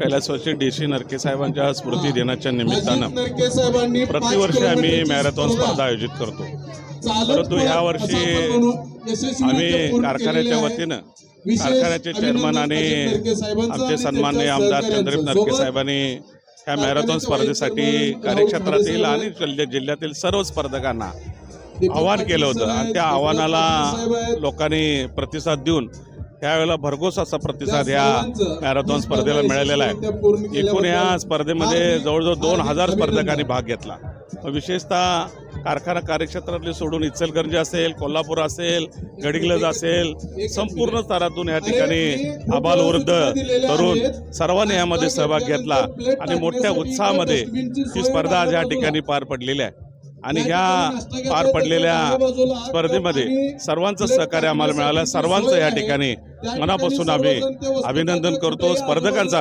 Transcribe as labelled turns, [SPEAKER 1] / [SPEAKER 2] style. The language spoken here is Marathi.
[SPEAKER 1] कैलासवासी डी सी नरके साहेबांच्या स्मृती दिनाच्या निमित्तानं प्रतिवर्षी आम्ही मॅरेथॉन
[SPEAKER 2] स्पर्धा
[SPEAKER 1] आयोजित करतो परंतु ह्या वर्षी आम्ही कारखान्याच्या. वतीनं कारखान्याचे चेअरमन आणि आमचे सन्माननीय आमदार. चंद्रप नरके साहेबांनी ह्या मॅरेथॉन स्पर्धेसाठी कार्यक्षेत्रातील आणि जिल्ह्या- जिल्ह्यातील सर्व स्पर्धकांना आवाहन केलं होतं आणि त्या आव्हानाला. लोकांनी प्रतिसाद देऊन त्यावेळेला भरघोस असा प्रतिसाद ह्या मॅरेथॉन स्पर्धेला मिळालेला आहे. एकूण या स्पर्धेमध्ये जवळजवळ दोन हजार स्पर्धकांनी भाग घेतला. विशेषतः कारखाना कार्यक्षेत्रातले सोडून इचलकरंजी असेल कोल्हापूर असेल गडिंग्लज असेल संपूर्ण स्तरातून या ठिकाणी आबालवृद्ध तरुण सर्वांनी यामध्ये सहभाग घेतला. आणि मोठ्या उत्साहामध्ये ही स्पर्धा आज या ठिकाणी पार पडलेली आहे. आणि ह्या पार पडलेल्या स्पर्धेमध्ये सर्वांचं सहकार्य आम्हाला मिळालं. सर्वांचं या ठिकाणी. मनापासून आम्ही अभिनंदन करतो. स्पर्धकांचं अभिनंदन